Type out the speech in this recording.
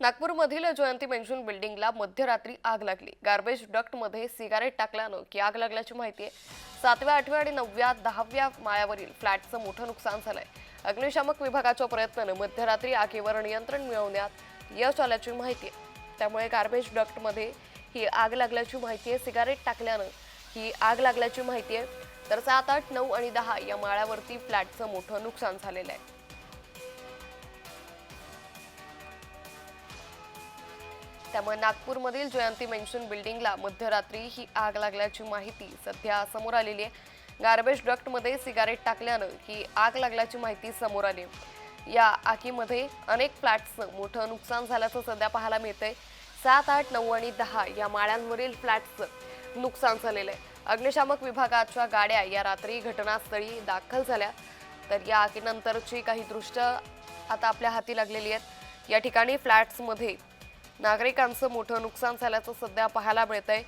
नागपूरमधील जयंती मेन्शन बिल्डिंगला मध्यरात्री आग लागली. गार्बेज डक्टमध्ये सिगारेट टाकल्यानं की आग लागल्याची माहिती आहे. सातव्या आठव्या आणि नवव्या दहाव्या माळ्यावरील फ्लॅटचं मोठं नुकसान झालंय. अग्निशामक विभागाच्या प्रयत्नानं मध्यरात्री आगीवर नियंत्रण मिळवण्यात यश आल्याची माहिती आहे. त्यामुळे गार्बेज डक्टमध्ये ही आग लागल्याची माहिती आहे. सिगारेट टाकल्यानं ही आग लागल्याची माहिती आहे. तर सात आठ नऊ आणि दहा या माळ्यावरती फ्लॅटचं मोठं नुकसान झालेलं आहे. त्यामुळे नागपूरमधील जयंती मेन्शन बिल्डिंगला मध्यरात्री ही आग लागल्याची माहिती सध्या समोर आलेली आहे. गार्बेज डक्टमध्ये सिगारेट टाकल्यानं ही आग लागल्याची माहिती समोर आली या आगीमध्ये अनेक फ्लॅट्सचं मोठं नुकसान झाल्याचं सध्या पाहायला मिळतंय. सात आठ नऊ आणि दहा या माळ्यांवरील फ्लॅट्सचं नुकसान झालेलं आहे. अग्निशामक विभागाच्या गाड्या या रात्री घटनास्थळी दाखल झाल्या. तर या आगीनंतरची काही दृश्य आता आपल्या हाती लागलेली आहेत. या ठिकाणी फ्लॅट्समध्ये नागरिकांचं मोठं नुकसान झाल्याचं सध्या पाहायला मिळतंय.